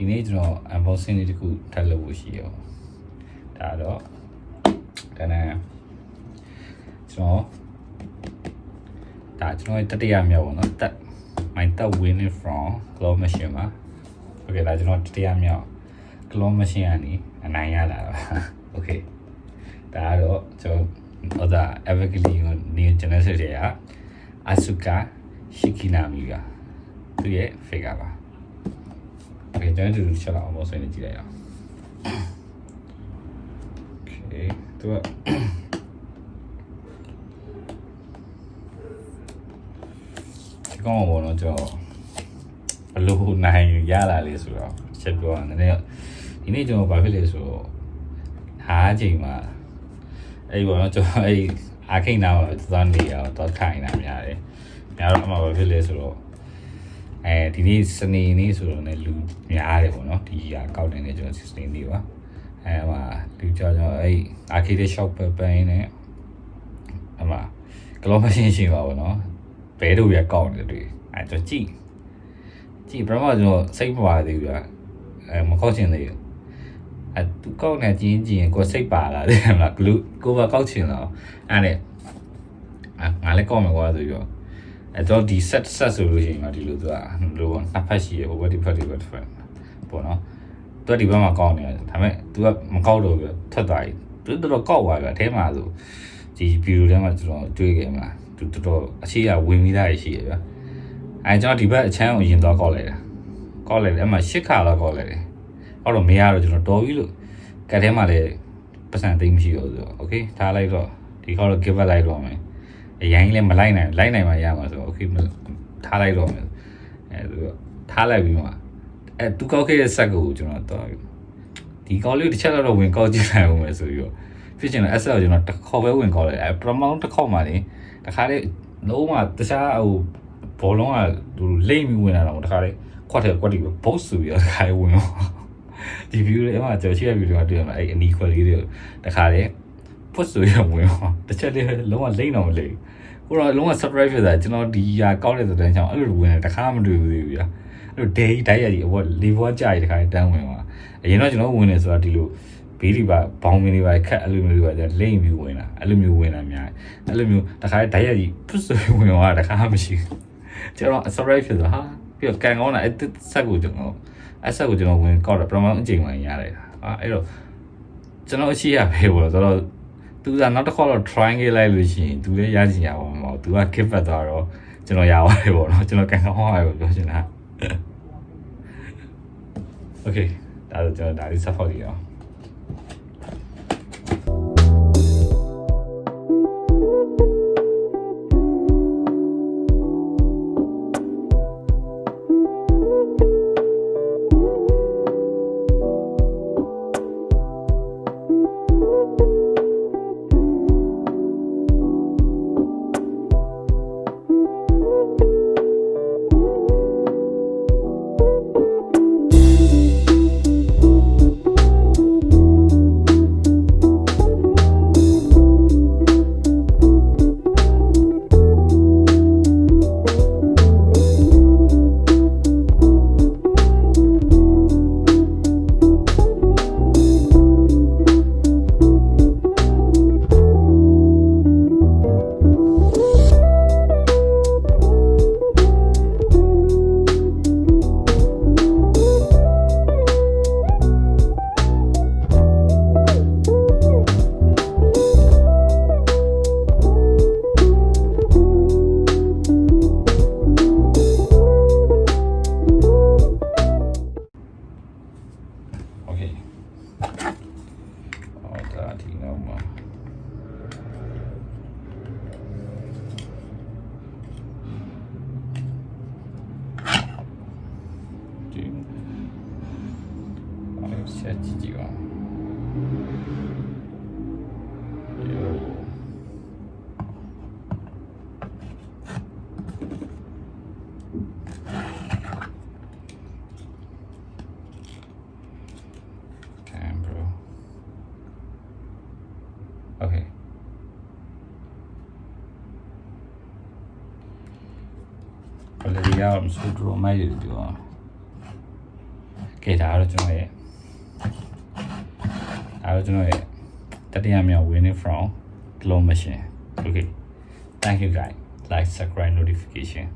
ဒီနေ့ကျွန်တော် unboxing လေးတစ်ခုထပ်လုပ်ဖို့ရှိရောဒါတော့တန်းတန်းကျွန်တော်ဒါကျွန်တော်ရဲ့တတိယမြောက်ပေါ့နော်တက် my third winning from claw machine ပါโอเคဒါကျွန်တော်တတိယမြောက် claw machine ကနေအနိုင်ရလာတာပါ โอเคဒါကတော့ကျွန်တော်ဟိုဒါ evergreen new genesis ရဲ့ Asuka Shikinami ကသူရဲ့ figure ပါ โอเคကျွန်တော်တို့ချက်လောက်အောင်ပေါ့ဆိုရင်ကြည့်လိုက်အောင်โอเคသူကဒီကောင်ဘောတော့ကျွန်တော်ဘလို့နိုင်ရလာလေဆိုတော့ချက်ပြောရနည်းနည်းဒီနေ့ကျွန်တော်ဘာဖြစ်လဲဆိုတော့ဟာအချိန်မှာအဲ့ဘောတော့ကျွန်တော်အဲ့အာခိနာမှာသွားနေရတော့ခိုင်းတာများတယ်များတော့အမှဘာဖြစ်လဲဆိုတော့ အဲဒီနေ့စနေနေ့ဆိုတော့ねလူများတယ်ပေါ့နော်ဒီဟာကောက်တယ်ねကျွန်တော်16နေ့ပါအဲမှာလူကြောင့်ကျွန်တော်အဲ့ arcade shop ပဲပိုင်းနဲ့အမ global machine ရှိပါဘောနော်ဘဲတို့ရကောက်နေတယ်တွေ့အဲကျွန်တော်ကြည့်ကြည့်ပထမကျွန်တော်စိတ်မပါသေးဘူးကအဲမကောက်ချင်သေးဘူးအဲသူကောက်နေကြည့်ကြည့်ရင်ကိုယ်စိတ်ပါလာတယ်မလားဂလူကိုပါကောက်ချင်တော့အဲ့နဲ့အာငါလည်းကောက်မယ်ကွာဆိုပြီးတော့ အဲတော့ဒီ set set ဆိုလို့ရှိရင်တော့ဒီလိုသူကလိုပေါ့နှစ်ဖက်ရှိရဟိုဘက်ဒီဖက်ဒီဘက်ဖက်ပေါ့နော်သူကဒီဘက်မှာကောက်နေတယ်ဒါပေမဲ့ तू ကမကောက်တော့ဘူးထွက်သွားပြီသူတော်တော်ကောက်သွားပြီအထဲမှာဆိုဒီဗီဒီယိုထဲမှာကျွန်တော်တွေ့ခဲ့မှာသူတော်တော်အခြေအဝင်မိတာရှိရဗျအဲကျွန်တော်ဒီဘက်အချမ်းကိုရင်သွားကောက်လိုက်တာကောက်လိုက်တယ်အမှရှစ်ခါလောက်ကောက်လိုက်တယ်အဲ့တော့မရတော့ကျွန်တော်တော်ပြီလို့ကတ်ထဲမှာလည်းပတ်စံသိမ်းမရှိတော့ဆိုတော့ okay ထားလိုက်တော့ဒီခေါက်တော့ give up လိုက်တော့မယ် အရင်လည်းမလိုက်နိုင်လိုက်နိုင်မှရမှာဆိုတော့ okay ထားလိုက်တော့မယ်အဲသူထားလိုက်ပြီးမှအဲသူကောက်ခဲ့တဲ့ဆက်ကိုကျွန်တော်တော့ဒီကောက်လေးတစ်ချက်တော့ဝင်ကောက်ကြည့်လိုက်အောင်မယ်ဆိုပြီးတော့ဖြစ်ချင်တယ် SL ကိုကျွန်တော်တစ်ခေါက်ပဲဝင်ကောက်လိုက်အဲပရမောင်းတစ်ခေါက်မှလေတခါလေးလုံးဝတခြားဟိုဘောလုံးကသူလိမ့်ပြီးဝင်လာတော့တခါလေးခွက်တယ်ခွက်တယ်ဘုတ်ဆိုပြီးတော့တခါလေးဝင်တော့ဒီ view လေးအမှကျွန်တော်ရှိတဲ့ view တွေကတွေ့ရမှာအဲအနီခွက်လေးတွေတခါလေး ဖွတ်ဆိုရဝင်တော့တစ်ချက်လေးလုံးဝလိမ့်တော့မလိမ့်ဘူးကိုတော့လုံးဝ surprise ဖြစ်တာကျွန်တော်ဒီဟာကောက်တဲ့တဲ့ကြောင့်အဲ့လိုဝင်တယ်တခါမှမတွေ့ဘူးသေးဘူးဗျာအဲ့လို day တိုက်ရကြီးအဝတ်လေဘွားကြာကြီးတခါတန်းဝင်သွားအရင်တော့ကျွန်တော်ဝင်နေဆိုတာဒီလိုဘေးဒီပါဘောင်းမင်းတွေပါခက်အဲ့လိုမျိုးတွေပါကျလိမ့်ပြီးဝင်တာအဲ့လိုမျိုးဝင်တာများအဲ့လိုမျိုးတခါတိုက်ရကြီးဖွတ်ဆိုဝင်သွားတခါမှမရှိဘူးကျွန်တော် surprise ဖြစ်သွားဟာပြီးတော့ကန်ကောင်းတာအဲ့ဆက်ကိုကျွန်တော်အဲ့ဆက်ကိုကျွန်တော်ဝင်ကောက်တာပထမအချိန်မှရလိုက်တာဟာအဲ့တော့ကျွန်တော်အရှိရပဲပေါ့ဆိုတော့ သူကနောက်တစ်ခေါက်တော့ try ခဲ့လိုက်လို့ရှိရင်သူလည်းရချင်ရပါမှာသူက give back သွားတော့ကျွန်တော်ရပါတယ်ပေါ့နော်ကျွန်တော်ကန်ကောင်းပါပဲပြောချင်တာ Okay ဒါဆိုကျွန်တော်ဒါလေးဆက်ဖောက်ကြည့်အောင် အဲ့ဆက်ကြည့်ကြည့်အောင် Yo. Damn, bro. Okay. Already out, I'm so draw my video. ကဲဒါကတော့ကျွန်တော်ရဲ့ ဒါကတော့ကျွန်တော်ရဲ့တတိယမြောက် winning from glow machine okay thank you guys like subscribe notification